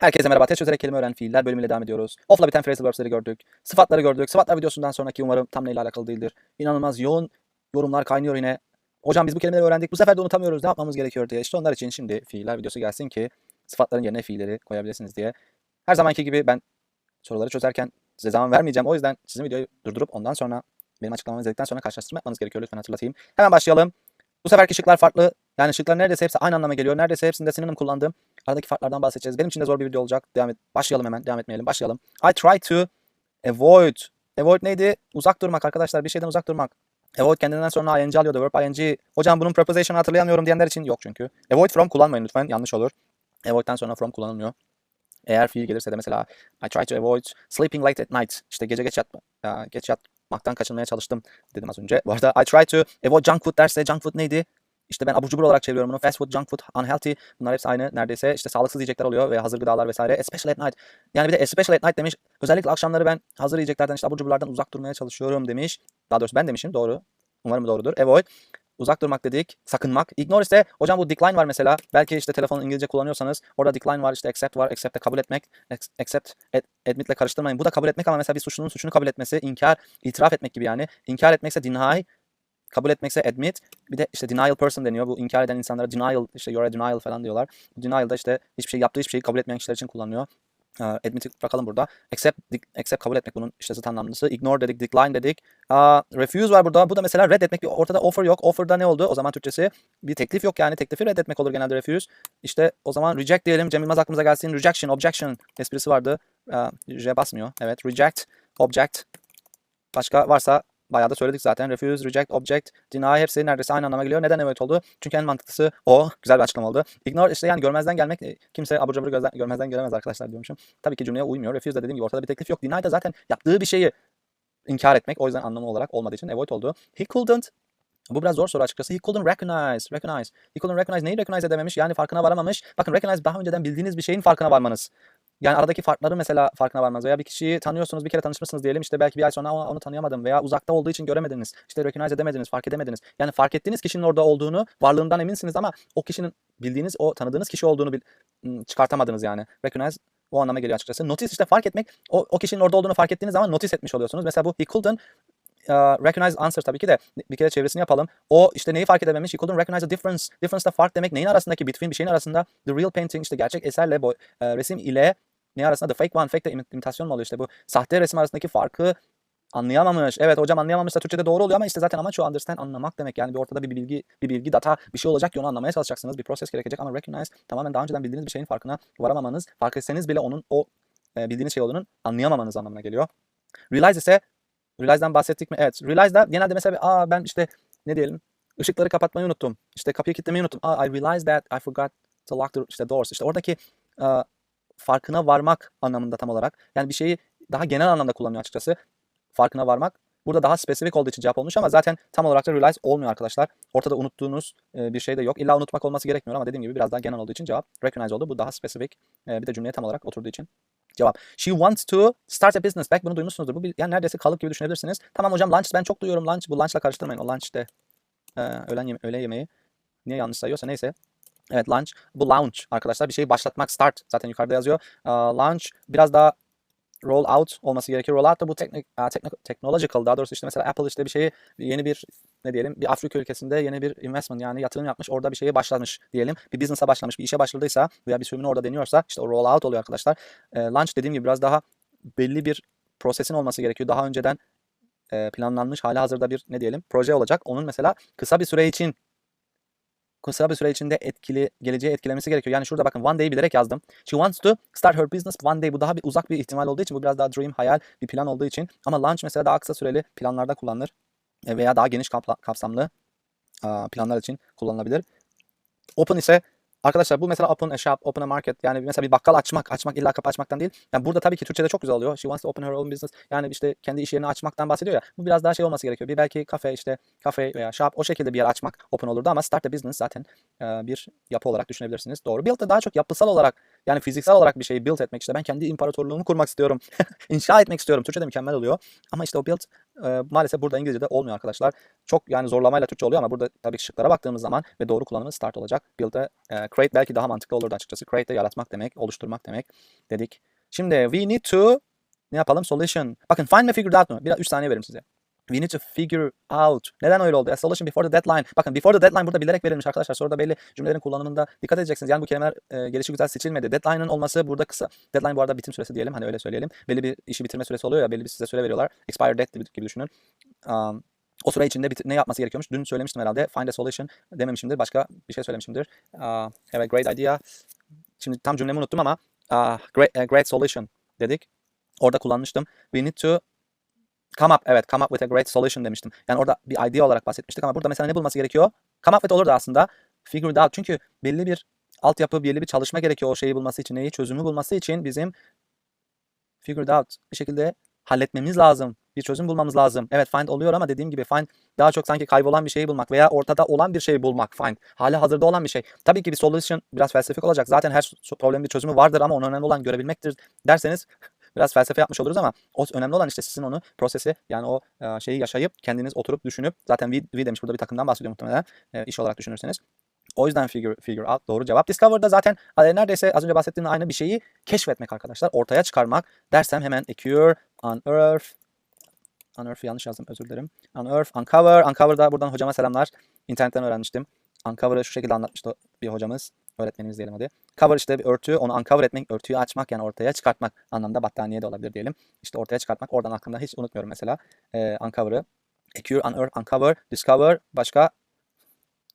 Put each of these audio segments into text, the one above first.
Herkese merhaba. Test çözerek kelime öğren fiiller bölümüyle devam ediyoruz. Off'la biten phrasal verbs'leri gördük. Sıfatları gördük. Sıfatlar videosundan sonraki umarım tam neyle alakalı değildir. İnanılmaz yoğun yorumlar kaynıyor yine. Hocam biz bu kelimeleri öğrendik. Bu sefer de unutamıyoruz. Ne yapmamız gerekiyor diye. İşte onlar için şimdi fiiller videosu gelsin ki sıfatların yerine fiilleri koyabilirsiniz diye. Her zamanki gibi ben soruları çözerken size zaman vermeyeceğim. O yüzden sizin videoyu durdurup ondan sonra benim açıklamamı izledikten sonra karşılaştırma yapmanız gerekiyor. Lütfen hatırlatayım. Hemen başlayalım. Bu seferki şıklar farklı. Yani şıklar neredeyse hepsi aynı anlama geliyor. Neredeyse hepsinde sinonim kullandığım aradaki farklardan bahsedeceğiz. Benim için de zor bir video olacak. Devam et. Başlayalım hemen. Devam etmeyelim. Başlayalım. I try to avoid. Avoid neydi? Uzak durmak arkadaşlar. Bir şeyden uzak durmak. Avoid kendinden sonra ing alıyordu. Verb ing. Hocam bunun preposition'ı hatırlayamıyorum diyenler için yok çünkü. Avoid from kullanmayın lütfen. Yanlış olur. Avoid'den sonra from kullanılmıyor. Eğer fiil gelirse de mesela I try to avoid sleeping late at night. İşte gece geç yatma, ya geç yatmaktan kaçınmaya çalıştım dedim az önce. Bu arada I try to avoid junk food derse junk food neydi? İşte ben abur cubur olarak çeviriyorum bunu. Fast food, junk food, unhealthy. Bunlar hepsi aynı neredeyse. İşte sağlıksız yiyecekler oluyor ve hazır gıdalar vesaire. Especially at night. Yani bir de especially at night demiş. Özellikle akşamları ben hazır yiyeceklerden işte abur cuburlardan uzak durmaya çalışıyorum demiş. Daha doğrusu ben demişim doğru. Umarım doğrudur. Avoid. Uzak durmak dedik. Sakınmak. Ignore ise hocam bu decline var mesela. Belki işte telefonu İngilizce kullanıyorsanız orada decline var işte accept var. Accept de kabul etmek. Accept ad, admit ile karıştırmayın. Bu da kabul etmek ama mesela bir suçlunun suçunu kabul etmesi. inkar, itiraf etmek gibi yani. İnkar etmekse deny. Kabul etmekse admit. Bir de işte denial person deniyor. Bu inkar eden insanlara denial, işte you're a denial falan diyorlar. Denial da işte hiçbir şey yaptığı hiçbir şeyi kabul etmeyen kişiler için kullanılıyor. Uh, admit'i bırakalım burada. Accept, accept kabul etmek bunun işte zıt anlamlısı. Ignore dedik, decline dedik. Uh, refuse var burada. Bu da mesela reddetmek. Bir ortada offer yok. Offer'da ne oldu? O zaman Türkçesi bir teklif yok yani. Teklifi reddetmek olur genelde refuse. İşte o zaman reject diyelim. Cem Yılmaz aklımıza gelsin. Rejection, objection esprisi vardı. Uh, J basmıyor. Evet. Reject, object. Başka varsa Bayağı da söyledik zaten. Refuse, reject, object, deny hepsi neredeyse aynı anlama geliyor. Neden evet oldu? Çünkü en mantıklısı o. Güzel bir açıklama oldu. Ignore işte yani görmezden gelmek e, kimse abur cubur gözden, görmezden gelemez arkadaşlar diyormuşum. Tabii ki cümleye uymuyor. Refuse de dediğim gibi ortada bir teklif yok. Deny de zaten yaptığı bir şeyi inkar etmek. O yüzden anlamı olarak olmadığı için avoid oldu. He couldn't bu biraz zor soru açıkçası. He couldn't recognize. Recognize. He couldn't recognize. Neyi recognize edememiş? Yani farkına varamamış. Bakın recognize daha önceden bildiğiniz bir şeyin farkına varmanız. Yani aradaki farkları mesela farkına varmanız veya bir kişiyi tanıyorsunuz bir kere tanışmışsınız diyelim işte belki bir ay sonra onu, onu tanıyamadım veya uzakta olduğu için göremediniz. İşte recognize edemediniz, fark edemediniz. Yani fark ettiğiniz kişinin orada olduğunu, varlığından eminsiniz ama o kişinin bildiğiniz, o tanıdığınız kişi olduğunu bil, çıkartamadınız yani. Recognize o anlama geliyor açıkçası. Notice işte fark etmek, o, o kişinin orada olduğunu fark ettiğiniz zaman notice etmiş oluyorsunuz. Mesela bu he couldn't uh, recognize answer tabii ki de bir kere çevresini yapalım. O işte neyi fark edememiş? He couldn't recognize the difference. Difference da fark demek. Neyin arasındaki between bir şeyin arasında the real painting işte gerçek eserle boy, uh, resim ile ne arasında the fake one fake de imitasyon mu oluyor işte bu sahte resim arasındaki farkı anlayamamış. Evet hocam anlayamamışsa Türkçe'de doğru oluyor ama işte zaten amaç o understand anlamak demek. Yani bir ortada bir bilgi, bir bilgi, data, bir şey olacak ki onu anlamaya çalışacaksınız. Bir proses gerekecek ama recognize tamamen daha önceden bildiğiniz bir şeyin farkına varamamanız, fark etseniz bile onun o e, bildiğiniz şey olduğunun anlayamamanız anlamına geliyor. Realize ise Realize'dan bahsettik mi? Evet. Realize'da genelde mesela aa ben işte ne diyelim ışıkları kapatmayı unuttum. İşte kapıyı kilitlemeyi unuttum. Aa, I realized that I forgot to lock the işte doors. İşte oradaki uh, farkına varmak anlamında tam olarak. Yani bir şeyi daha genel anlamda kullanıyor açıkçası. Farkına varmak. Burada daha spesifik olduğu için cevap olmuş ama zaten tam olarak da realize olmuyor arkadaşlar. Ortada unuttuğunuz bir şey de yok. İlla unutmak olması gerekmiyor ama dediğim gibi biraz daha genel olduğu için cevap recognize oldu. Bu daha spesifik. Bir de cümleye tam olarak oturduğu için cevap. She wants to start a business. Belki bunu duymuşsunuzdur. Bu bir, yani neredeyse kalıp gibi düşünebilirsiniz. Tamam hocam lunch ben çok duyuyorum lunch. Bu lunchla karıştırmayın. O lunch işte e, öğlen, yeme öğle yemeği. Niye yanlış sayıyorsa neyse. Evet launch. Bu launch arkadaşlar. Bir şeyi başlatmak start. Zaten yukarıda yazıyor. Uh, launch biraz daha roll out olması gerekiyor. Roll out da bu teknik, uh, technological daha doğrusu işte mesela Apple işte bir şeyi yeni bir ne diyelim bir Afrika ülkesinde yeni bir investment yani yatırım yapmış. Orada bir şeye başlamış diyelim. Bir business'a başlamış, bir işe başladıysa veya bir sürümünü orada deniyorsa işte o roll out oluyor arkadaşlar. E, launch dediğim gibi biraz daha belli bir prosesin olması gerekiyor. Daha önceden e, planlanmış hali hazırda bir ne diyelim proje olacak. Onun mesela kısa bir süre için kısa bir süre içinde etkili geleceği etkilemesi gerekiyor. Yani şurada bakın one day bilerek yazdım. She wants to start her business one day. Bu daha bir uzak bir ihtimal olduğu için bu biraz daha dream, hayal bir plan olduğu için. Ama launch mesela daha kısa süreli planlarda kullanılır veya daha geniş kapsamlı planlar için kullanılabilir. Open ise Arkadaşlar bu mesela open a shop, open a market yani mesela bir bakkal açmak, açmak illa kapı açmaktan değil. Yani burada tabii ki Türkçe'de çok güzel oluyor. She wants to open her own business. Yani işte kendi iş yerini açmaktan bahsediyor ya. Bu biraz daha şey olması gerekiyor. Bir belki kafe işte kafe veya shop o şekilde bir yer açmak open olurdu ama start a business zaten bir yapı olarak düşünebilirsiniz. Doğru. Build daha çok yapısal olarak yani fiziksel olarak bir şeyi build etmek işte ben kendi imparatorluğumu kurmak istiyorum. İnşa etmek istiyorum. Türkçe'de mükemmel oluyor. Ama işte o build e, maalesef burada İngilizce'de olmuyor arkadaşlar. Çok yani zorlamayla Türkçe oluyor ama burada tabii ki şıklara baktığımız zaman ve doğru kullanımı start olacak. Build'e e, create belki daha mantıklı olurdu açıkçası. Create yaratmak demek, oluşturmak demek dedik. Şimdi we need to ne yapalım? Solution. Bakın find ve figured out mu? Biraz 3 saniye veririm size. We need to figure out. Neden öyle oldu? A solution before the deadline. Bakın before the deadline burada bilerek verilmiş arkadaşlar. Soruda belli cümlelerin kullanımında dikkat edeceksiniz. Yani bu kelimeler e, gelişi güzel seçilmedi. Deadline'ın olması burada kısa. Deadline bu arada bitim süresi diyelim. Hani öyle söyleyelim. Belli bir işi bitirme süresi oluyor ya. Belli bir size süre veriyorlar. Expire date gibi, düşünün. Um, o süre içinde ne yapması gerekiyormuş? Dün söylemiştim herhalde. Find a solution dememişimdir. Başka bir şey söylemişimdir. Uh, have a great idea. Şimdi tam cümlemi unuttum ama uh, great, a great solution dedik. Orada kullanmıştım. We need to come up. Evet come up with a great solution demiştim. Yani orada bir idea olarak bahsetmiştik ama burada mesela ne bulması gerekiyor? Come up with olurdu aslında. Figure it out. Çünkü belli bir altyapı, belli bir çalışma gerekiyor o şeyi bulması için. Neyi? Çözümü bulması için bizim figure it out bir şekilde halletmemiz lazım. Bir çözüm bulmamız lazım. Evet find oluyor ama dediğim gibi find daha çok sanki kaybolan bir şeyi bulmak veya ortada olan bir şeyi bulmak find. Hali hazırda olan bir şey. Tabii ki bir solution biraz felsefik olacak. Zaten her problemin bir çözümü vardır ama onun önemli olan görebilmektir derseniz biraz felsefe yapmış oluruz ama o önemli olan işte sizin onu prosesi yani o e, şeyi yaşayıp kendiniz oturup düşünüp zaten we, we demiş burada bir takımdan bahsediyor muhtemelen e, iş olarak düşünürseniz. O yüzden figure, figure out doğru cevap. Discover'da zaten neredeyse az önce bahsettiğim aynı bir şeyi keşfetmek arkadaşlar. Ortaya çıkarmak dersem hemen occur, unearth, unearth yanlış yazdım özür dilerim. Unearth, uncover, uncover'da buradan hocama selamlar. İnternetten öğrenmiştim. Uncover'ı şu şekilde anlatmıştı bir hocamız. Öğretmenimiz diyelim hadi. Cover işte bir örtü, onu uncover etmek, örtüyü açmak yani ortaya çıkartmak anlamda battaniye de olabilir diyelim. İşte ortaya çıkartmak, oradan aklımda hiç unutmuyorum mesela. Ee, uncover'ı. Occur, unearth, uncover, discover, başka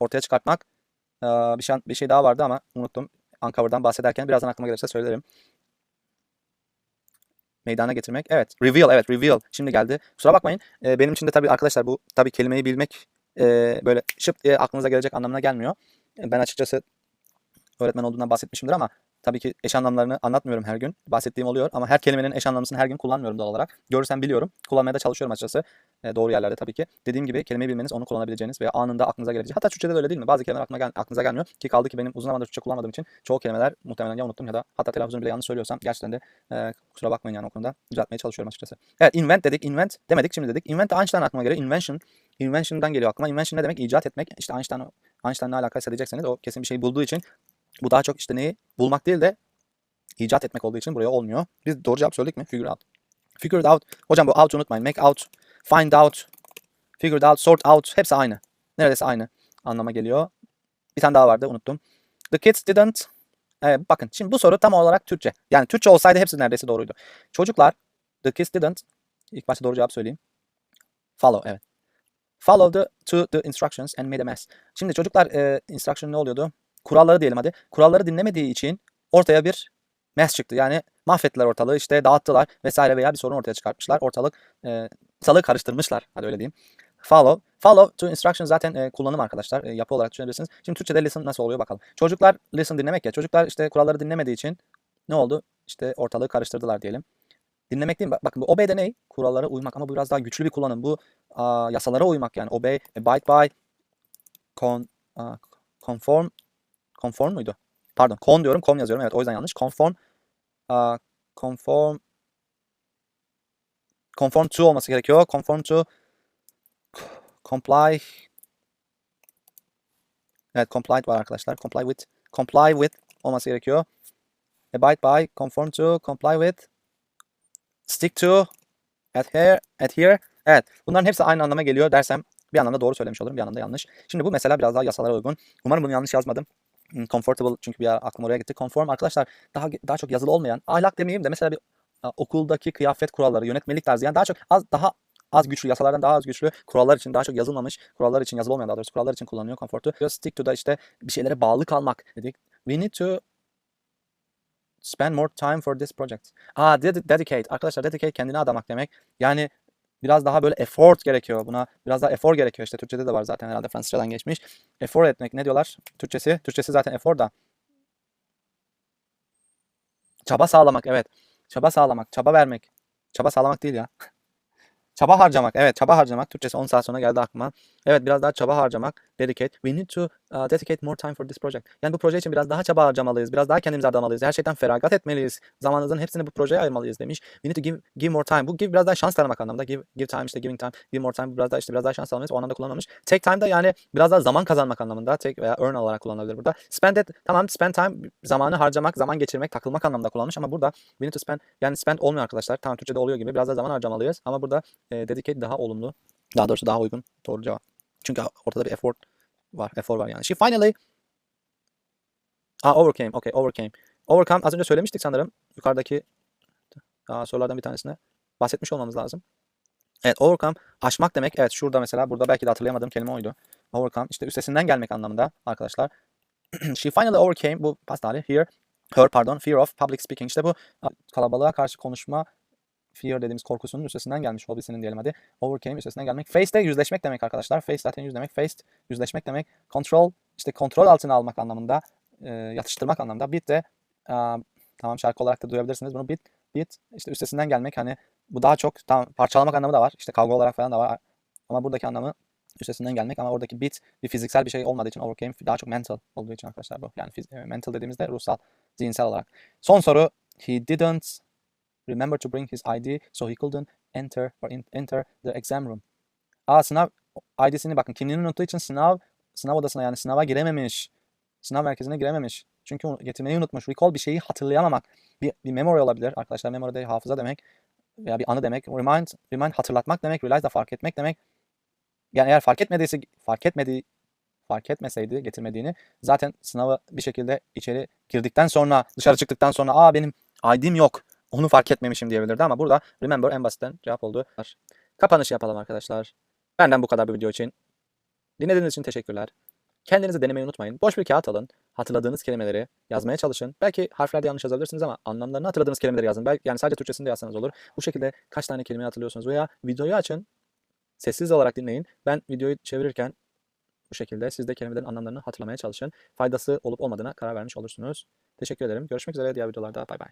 ortaya çıkartmak. Ee, bir, şey, bir şey daha vardı ama unuttum. Uncover'dan bahsederken birazdan aklıma gelirse söylerim. Meydana getirmek. Evet. Reveal. Evet. Reveal. Şimdi geldi. Kusura bakmayın. Ee, benim için de tabii arkadaşlar bu tabii kelimeyi bilmek e, böyle şıp diye aklınıza gelecek anlamına gelmiyor. E, Ben açıkçası öğretmen olduğundan bahsetmişimdir ama tabii ki eş anlamlarını anlatmıyorum her gün. Bahsettiğim oluyor ama her kelimenin eş anlamlısını her gün kullanmıyorum doğal olarak. Görürsem biliyorum. Kullanmaya da çalışıyorum açıkçası. E, doğru yerlerde tabii ki. Dediğim gibi kelimeyi bilmeniz onu kullanabileceğiniz veya anında aklınıza gelebilecek. Hatta Türkçe'de de öyle değil mi? Bazı kelimeler aklına gel- aklınıza gelmiyor. Ki kaldı ki benim uzun zamandır Türkçe kullanmadığım için çoğu kelimeler muhtemelen ya unuttum ya da hatta telaffuzunu bile yanlış söylüyorsam gerçekten de e, kusura bakmayın yani o konuda düzeltmeye çalışıyorum açıkçası. Evet invent dedik. Invent demedik şimdi dedik. Invent de Einstein aklıma geliyor. Invention. Invention'dan geliyor aklıma. Invention ne demek? İcat etmek. İşte Einstein, Einstein'la alakaysa diyecekseniz o kesin bir şey bulduğu için bu daha çok işte neyi bulmak değil de icat etmek olduğu için buraya olmuyor. Biz doğru cevap söyledik mi? Figure out. Figured out. Hocam bu out unutmayın. Make out, find out, figured out, sort out. Hepsi aynı. Neredeyse aynı anlama geliyor. Bir tane daha vardı unuttum. The kids didn't. Evet, bakın şimdi bu soru tam olarak Türkçe. Yani Türkçe olsaydı hepsi neredeyse doğruydu. Çocuklar the kids didn't. İlk başta doğru cevap söyleyeyim. Follow evet. Follow the, to the instructions and made a mess. Şimdi çocuklar e, instruction ne oluyordu? Kuralları diyelim hadi. Kuralları dinlemediği için ortaya bir mess çıktı. Yani mahvettiler ortalığı işte dağıttılar vesaire veya bir sorun ortaya çıkartmışlar. Ortalık e, ortalığı karıştırmışlar. Hadi öyle diyeyim. Follow. Follow to instruction zaten e, kullanım arkadaşlar. E, yapı olarak düşünebilirsiniz. Şimdi Türkçe'de listen nasıl oluyor bakalım. Çocuklar listen dinlemek ya. Çocuklar işte kuralları dinlemediği için ne oldu? İşte ortalığı karıştırdılar diyelim. Dinlemek değil mi? Bak- Bakın bu obey de ne? Kurallara uymak ama bu biraz daha güçlü bir kullanım. Bu aa, yasalara uymak yani. Obey, abide by, con, aa, conform, conform muydu? Pardon, con diyorum, com yazıyorum. Evet, o yüzden yanlış. Conform, aa, conform, conform to olması gerekiyor. Conform to, comply, evet, comply var arkadaşlar. Comply with, comply with olması gerekiyor. Abide by, conform to, comply with, stick to, adhere, adhere. Evet, bunların hepsi aynı anlama geliyor dersem bir anlamda doğru söylemiş olurum, bir anlamda yanlış. Şimdi bu mesela biraz daha yasalara uygun. Umarım bunu yanlış yazmadım. Hmm, Comfortable çünkü bir ara aklım oraya gitti. Conform arkadaşlar daha daha çok yazılı olmayan, ahlak demeyeyim de mesela bir okuldaki kıyafet kuralları, yönetmelik tarzı yani daha çok az daha az güçlü, yasalardan daha az güçlü kurallar için daha çok yazılmamış, kurallar için yazılı olmayan daha doğrusu kurallar için kullanılıyor confort'u. Stick to da işte bir şeylere bağlı kalmak dedik. We need to spend more time for this project. Ded- dedicate. Arkadaşlar dedicate kendine adamak demek. Yani biraz daha böyle effort gerekiyor buna. Biraz daha efor gerekiyor. İşte Türkçede de var zaten herhalde Fransızcadan geçmiş. Efor etmek ne diyorlar? Türkçesi. Türkçesi zaten efor da. Çaba sağlamak evet. Çaba sağlamak, çaba vermek. Çaba sağlamak değil ya. çaba harcamak. Evet, çaba harcamak. Türkçesi 10 saat sonra geldi aklıma. Evet, biraz daha çaba harcamak. Dedicate. We need to uh, dedicate more time for this project. Yani bu proje için biraz daha çaba harcamalıyız. Biraz daha kendimizi adamalıyız. Her şeyden feragat etmeliyiz. Zamanınızın hepsini bu projeye ayırmalıyız demiş. We need to give, give more time. Bu give biraz daha şans tanımak anlamında. Give, give time işte giving time. Give more time biraz daha işte biraz daha şans tanımalıyız. O anlamda kullanılmış. Take time da yani biraz daha zaman kazanmak anlamında. Take veya earn olarak kullanılabilir burada. Spend it. Tamam spend time zamanı harcamak, zaman geçirmek, takılmak anlamında kullanılmış ama burada we need to spend yani spend olmuyor arkadaşlar. Tamam Türkçe'de oluyor gibi. Biraz daha zaman harcamalıyız ama burada e, dedicate daha olumlu. Daha doğrusu daha uygun. Doğru cevap. Çünkü ortada bir effort var. Efor var yani. She finally Aa overcame. Okay, overcame. Overcome az önce söylemiştik sanırım. Yukarıdaki aa, sorulardan bir tanesine bahsetmiş olmamız lazım. Evet, overcome aşmak demek. Evet, şurada mesela burada belki de hatırlayamadığım kelime oydu. Overcome işte üstesinden gelmek anlamında arkadaşlar. She finally overcame bu past hali here. Her pardon, fear of public speaking. İşte bu kalabalığa karşı konuşma fear dediğimiz korkusunun üstesinden gelmiş hobisinin diyelim hadi. Overcame üstesinden gelmek. Face de yüzleşmek demek arkadaşlar. Face zaten yüz demek. Faced yüzleşmek demek. Control işte kontrol altına almak anlamında. E, yatıştırmak anlamında. Beat de aa, tamam şarkı olarak da duyabilirsiniz bunu. Beat, beat işte üstesinden gelmek hani bu daha çok tam parçalamak anlamı da var. İşte kavga olarak falan da var. Ama buradaki anlamı üstesinden gelmek ama oradaki beat bir fiziksel bir şey olmadığı için overcame daha çok mental olduğu için arkadaşlar bu. Yani e, mental dediğimizde ruhsal, zihinsel olarak. Son soru. He didn't remember to bring his ID so he couldn't enter or in- enter the exam room. Aa sınav ID'sini bakın kimliğini unuttuğu için sınav sınav odasına yani sınava girememiş. Sınav merkezine girememiş. Çünkü getirmeyi unutmuş. Recall bir şeyi hatırlayamamak. Bir, bir memory olabilir. Arkadaşlar memory de hafıza demek. Veya bir anı demek. Remind, remind hatırlatmak demek. Realize de fark etmek demek. Yani eğer fark etmediyse fark etmediği fark etmeseydi getirmediğini zaten sınava bir şekilde içeri girdikten sonra dışarı çıktıktan sonra aa benim ID'm yok. Onu fark etmemişim diyebilirdi ama burada remember en basitten cevap oldu. Kapanış yapalım arkadaşlar. Benden bu kadar bir video için. Dinlediğiniz için teşekkürler. Kendinizi denemeyi unutmayın. Boş bir kağıt alın. Hatırladığınız kelimeleri yazmaya çalışın. Belki harflerde yanlış yazabilirsiniz ama anlamlarını hatırladığınız kelimeleri yazın. Belki yani sadece Türkçesini de yazsanız olur. Bu şekilde kaç tane kelime hatırlıyorsunuz veya videoyu açın. Sessiz olarak dinleyin. Ben videoyu çevirirken bu şekilde siz de kelimelerin anlamlarını hatırlamaya çalışın. Faydası olup olmadığına karar vermiş olursunuz. Teşekkür ederim. Görüşmek üzere diğer videolarda. Bay bay.